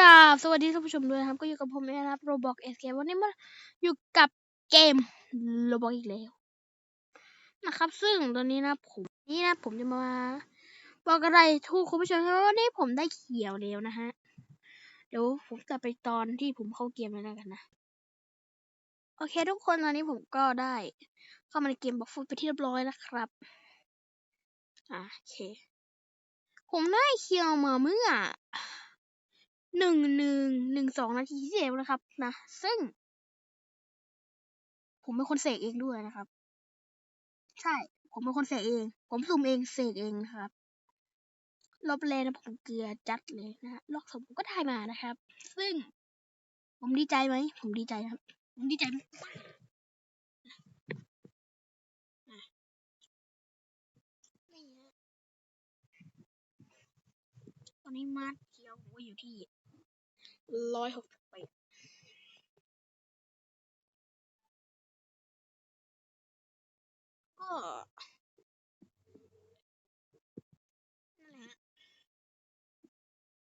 ราบสวัสดีท่านผู้ชมด้วยนะครับ ก็อยู่กับผมนะครับ Roblox Escape วันนี้มาอยู่กับเกม Roblox อีกแล้ว นะครับ ซึ่งตอนนี้นะผมนี่นะผมจะมาบอกอะไรทุกคุณผู้ชมครับว่าวันนี้ผมได้เขียวแล้วนะฮะเดี๋ยวผมจะไปตอนที่ผมเข้าเกมเลยนะกันนะโอเค ทุกคนตอนนี้ผมก็ได้ เข้ามาในเกมบอกฟุตไปที่เรียบร้อยแล้วครับอะโอเค ผมได้เขียวมาเมื่อ หนึ่งหนึ่งหนึ่งสองนาทีที่แล้วนะครับนะ ซึ่ง ผมเป็นคนเสกเองด้วยนะครับ ใช่ ผมเป็นคนเสกเอง ผมสุ่มเองเสกเองนะครับรอบแรกนะผมเกลือจัดเลยนะฮะรอบสองผมก็ได้มานะครับ ซึ่ง ผมดีใจไหมผมดีใจครับ ผมดีใจมากตอนนี้มาร์ทเคียวอยู่ที่ ร้อยหกสิบแปดก็นั่นแหละ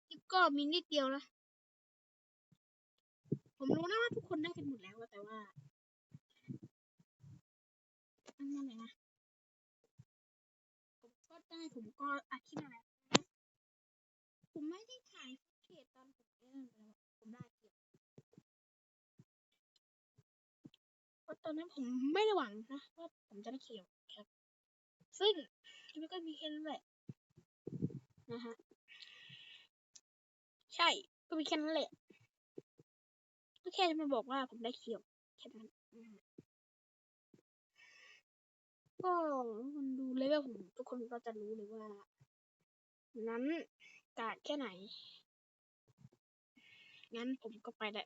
คลิปก็มีนิดเดียวนะ ผมรู้นะว่าทุกคนได้กันหมดแล้วแต่ว่าอันนั่นแหละนะ ผมก็ได้ผมก็อัดคลิปอะไรผมไม่ได้ถ่าย เทจตอนผมเล่นไปแล้วผมได้เกียรติเพราะตอนนั้นผมไม่ได้หวังนะว่าผมจะได้เขียวครับ ซึ่งคลิปก็มีแค่นั้นแหละนะฮะใช่ก็มีแค่นั้นแหละก็แค่จะมาบอกว่าผมได้เขียวแค่นั้นก็มันดูเลเวลผมทุกคนก็จะรู้เลยว่า นั้นกาดแค่ไหน งั้นผมก็ไปแหละ